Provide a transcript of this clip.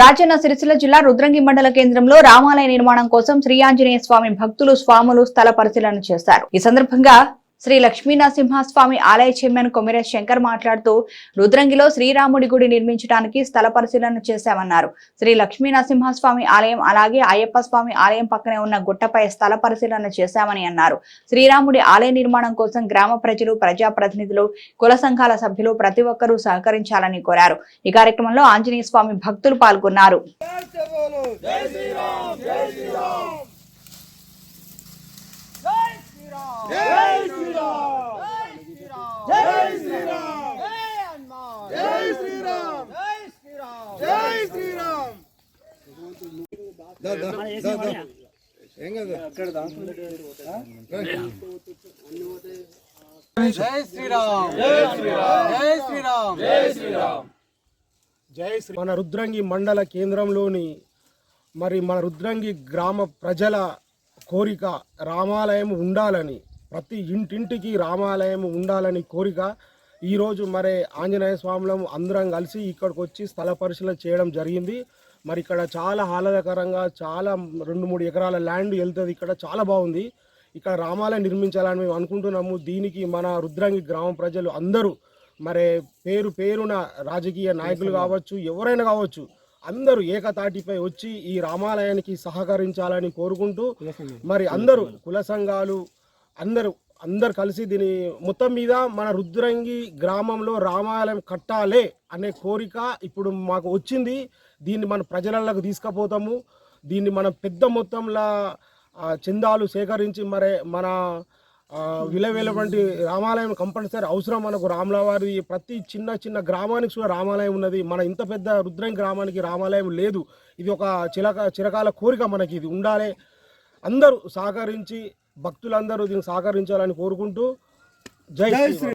రాజన్న సిరిసిల్ల జిల్లా రుద్రంగి మండల కేంద్రంలో రామాలయ నిర్మాణం కోసం శ్రీ ఆంజనేయ స్వామి భక్తులు స్వాములు స్థల పరిశీలన చేశారు. ఈ సందర్భంగా శ్రీ లక్ష్మీనరసింహస్వామి ఆలయ చైర్మన్ కొమిర శంకర్ మాట్లాడుతూ రుద్రంగిలో శ్రీరాముడి గుడి నిర్మించడానికి స్థల పరిశీలన చేశామన్నారు. శ్రీ లక్ష్మీనరసింహస్వామి ఆలయం అలాగే అయ్యప్ప స్వామి ఆలయం పక్కనే ఉన్న గుట్టపై స్థల పరిశీలన చేశామని అన్నారు. శ్రీరాముడి ఆలయ నిర్మాణం కోసం గ్రామ ప్రజలు ప్రజాప్రతినిధులు కుల సంఘాల సభ్యులు ప్రతి ఒక్కరూ సహకరించాలని కోరారు. ఈ కార్యక్రమంలో ఆంజనేయ స్వామి భక్తులు పాల్గొన్నారు జై శ్రీరామ్ జై శ్రీరామ్ జై శ్రీరామ్ జై శ్రీరామ్ జై శ్రీరామ్ జై హనుమాన్ జై శ్రీరామ్ జై శ్రీరామ్ జై శ్రీరామ్ జై శ్రీరామ్. జై శ్రీరామ్. జై శ్రీరామ్. జై శ్రీరామ్. జై శ్రీ మన రుద్రంగి మండల కేంద్రంలోని మరి మన రుద్రంగి గ్రామ ప్రజల కోరిక రామాలయం ఉండాలని ప్రతి ఇంటింటికి రామాలయం ఉండాలని కోరిక ఈరోజు మరి ఆంజనేయ స్వాములం అందరం కలిసి ఇక్కడికి వచ్చి స్థల పరిశీలన చేయడం జరిగింది. మరి ఇక్కడ చాలా ఆహ్లాదకరంగా చాలా రెండు మూడు ఎకరాల ల్యాండ్ వెళ్తుంది. ఇక్కడ చాలా బాగుంది. ఇక్కడ రామాలయం నిర్మించాలని మేము అనుకుంటున్నాము. దీనికి మన రుద్రంగి గ్రామ ప్రజలు అందరూ మరి పేరు పేరున రాజకీయ నాయకులు కావచ్చు ఎవరైనా కావచ్చు అందరూ ఏకతాటిపై వచ్చి ఈ రామాలయానికి సహకరించాలని కోరుకుంటూ మరి అందరూ కుల సంఘాలు అందరూ అందరు కలిసి దీని మొత్తం మీద మన రుద్రంగి గ్రామంలో రామాలయం కట్టాలే అనే కోరిక ఇప్పుడు మాకు వచ్చింది. దీన్ని మన ప్రజలకు తీసుకుపోతాము. దీన్ని మనం పెద్ద మొత్తంలో చందాలు సేకరించి మరి మన విలవేలవంటి రామాలయం కంపల్సరీ అవసరం మనకు రామలవారి ప్రతి చిన్న చిన్న గ్రామానికి కూడా రామాలయం ఉన్నది. మన ఇంత పెద్ద రుద్రంగి గ్రామానికి రామాలయం లేదు. ఇది ఒక చిలక చిరకాల కోరిక మనకి ఇది ఉండాలి. అందరూ సహకరించి భక్తులందరూ దీన్ని సహకరించాలని కోరుకుంటూ జై శ్రీ